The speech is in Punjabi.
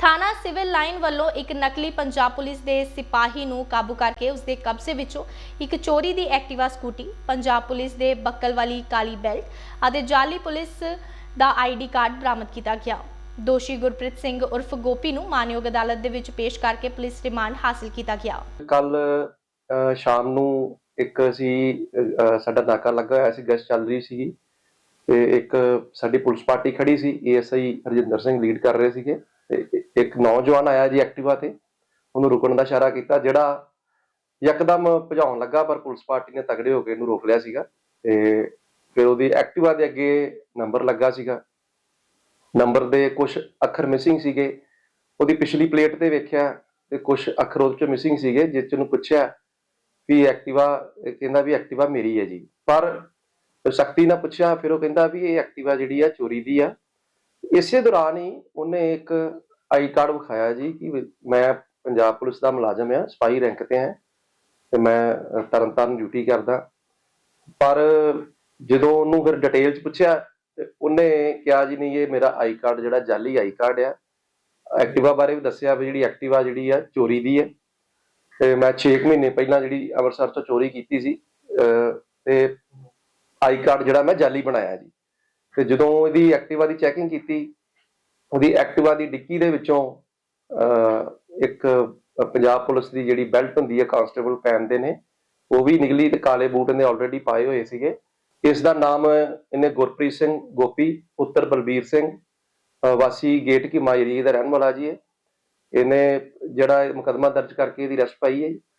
ਥਾਣਾ ਸਿਵਲ ਲਾਈਨ ਵੱਲੋਂ ਇੱਕ ਨਕਲੀ ਪੰਜਾਬ ਪੁਲਿਸ ਦੇ ਸਿਪਾਹੀ ਨੂੰ ਕਾਬੂ ਕਰਕੇ ਉਸ ਦੇ ਕਬਜ਼ੇ ਵਿੱਚੋਂ ਇੱਕ ਚੋਰੀ ਦੀ ਐਕਟਿਵਾ ਸਕੂਟੀ, ਪੰਜਾਬ ਪੁਲਿਸ ਦੇ ਬੱਕਲ ਵਾਲੀ ਕਾਲੀ ਬੈਲਟ ਅਤੇ ਜਾਲੀ ਪੁਲਿਸ ਦਾ ਆਈਡੀ ਕਾਰਡ ਬਰਾਮਦ ਕੀਤਾ ਗਿਆ। ਦੋਸ਼ੀ ਗੁਰਪ੍ਰੀਤ ਸਿੰਘ ਉਰਫ ਗੋਪੀ ਨੂੰ ਮਾਨਯੋਗ ਅਦਾਲਤ ਦੇ ਵਿੱਚ ਪੇਸ਼ ਕਰਕੇ ਪੁਲਿਸ ਰਿਮਾਂਡ ਹਾਸਲ ਕੀਤਾ ਗਿਆ। ਕੱਲ ਸ਼ਾਮ ਨੂੰ ਇੱਕ ਅਸੀਂ ਸਾਡਾ ਨਾਕਾ ਲੱਗਾ ਹੋਇਆ ਸੀ, ਗਸ਼ਤ ਚੱਲ ਰਹੀ ਸੀ ਤੇ ਇੱਕ ਸਾਡੀ ਪੁਲਿਸ ਪਾਰਟੀ ਖੜੀ ਸੀ ਏਐਸਆਈ ਹਰਜਿੰਦਰ ਸਿੰਘ ਲੀਡ ਕਰ ਰਹੇ ਸੀਗੇ। ਤੇ ਇੱਕ ਨੌਜਵਾਨ ਆਇਆ ਜੀ ਐਕਟਿਵਾ ਤੇ, ਉਹਨੂੰ ਰੁਕਣ ਦਾ ਇਸ਼ਾਰਾ ਕੀਤਾ, ਜਿਹੜਾ ਯਕਦਮ ਭਜਾਉਣ ਲੱਗਾ, ਪਰ ਪੁਲਿਸ ਪਾਰਟੀ ਨੇ ਤਗੜੇ ਹੋ ਕੇ ਇਹਨੂੰ ਰੋਕ ਲਿਆ ਸੀਗਾ ਤੇ ਫਿਰ ਉਹਦੀ ਐਕਟਿਵਾ ਦੇ ਅੱਗੇ ਨੰਬਰ ਲੱਗਾ ਸੀਗਾ। ਨੰਬਰ ਦੇ ਕੁਝ ਅੱਖਰ ਮਿਸਿੰਗ ਸੀਗੇ। ਉਹਦੀ ਪਿਛਲੀ ਪਲੇਟ ਤੇ ਵੇਖਿਆ ਤੇ ਕੁਝ ਅੱਖਰ ਉਹਦੇ ਚ ਮਿਸਿੰਗ ਸੀਗੇ, ਜਿਸ ਚ ਉਹਨੂੰ ਪੁੱਛਿਆ ਵੀ ਐਕਟਿਵਾ ਕਹਿੰਦਾ ਵੀ ਐਕਟਿਵਾ ਮੇਰੀ ਹੈ ਜੀ। ਪਰ ਸਖਤੀ ਨਾਲ ਪੁੱਛਿਆ, ਫਿਰ ਉਹ ਕਹਿੰਦਾ ਵੀ ਇਹ ਐਕਟਿਵਾ ਜਿਹੜੀ ਆ, ਚੋਰੀ ਦੀ ਆ। ਇਸੇ ਦੌਰਾਨ ਹੀ ਉਹਨੇ ਇੱਕ ਆਈ ਕਾਰਡ ਵਿਖਾਇਆ ਜੀ ਕਿ ਮੈਂ ਪੰਜਾਬ ਪੁਲਿਸ ਦਾ ਮੁਲਾਜ਼ਮ ਆ ਸਪਾਈ ਰੈਂਕ ਤੇ ਆ ਤੇ ਮੈਂ ਅ, ਤਰਨਤਾਰਨ ਡਿਊਟੀ ਕਰਦਾ। ਪਰ ਜਦੋਂ ਉਹਨੂੰ ਫਿਰ ਡਿਟੇਲ ਚ ਪੁੱਛਿਆ ਤੇ ਉਹਨੇ ਕਿਹਾ ਜੀ ਨਹੀਂ ਇਹ ਮੇਰਾ ਆਈ ਕਾਰਡ ਜਿਹੜਾ ਜਾਲੀ ਆਈ ਕਾਰਡ ਆ। ਐਕਟਿਵਾ ਬਾਰੇ ਵੀ ਦੱਸਿਆ ਵੀ ਜਿਹੜੀ ਐਕਟਿਵਾ ਜਿਹੜੀ ਆ ਚੋਰੀ ਦੀ ਹੈ ਤੇ ਮੈਂ 6 ਮਹੀਨੇ ਪਹਿਲਾਂ ਜਿਹੜੀ ਅੰਮ੍ਰਿਤਸਰ ਤੋਂ ਚੋਰੀ ਕੀਤੀ ਸੀ ਅਹ ਤੇ ਆਈ ਕਾਰਡ ਜਿਹੜਾ ਮੈਂ ਜਾਲੀ ਬਣਾਇਆ ਜੀ। ਤੇ ਜਦੋਂ ਇਹਦੀ ਐਕਟਿਵਾ ਦੀ ਚੈਕਿੰਗ ਕੀਤੀ, ਉਹਦੀ ਐਕਟਿਵਾ ਦੀ ਡਿੱਕੀ ਦੇ ਵਿੱਚੋਂ ਇੱਕ ਪੰਜਾਬ ਪੁਲਿਸ ਦੀ ਜਿਹੜੀ ਬੈਲਟ ਹੁੰਦੀ ਹੈ ਕਾਂਸਟੇਬਲ ਪਹਿਨਦੇ ਨੇ, ਉਹ ਵੀ ਨਿਕਲੀ ਤੇ ਕਾਲੇ ਬੂਟ ਇਹਨੇ ਆਲਰੇਡੀ ਪਾਏ ਹੋਏ ਸੀਗੇ ਇਸ ਦਾ ਨਾਮ ਇਹਨੇ ਗੁਰਪ੍ਰੀਤ ਸਿੰਘ ਗੋਪੀ, ਪੁੱਤਰ ਬਲਬੀਰ ਸਿੰਘ ਵਾਸੀ ਗੇਟ ਕੀ ਮਾਇਰੀ ਦਾ ਰਹਿਣ ਵਾਲਾ ਜੀ ਹੈ ਇਹਨੇ ਜਿਹੜਾ ਮੁਕਦਮਾ ਦਰਜ ਕਰਕੇ ਇਹਦੀ ਅਰੈਸਟ ਪਾਈ ਹੈ ਜੀ।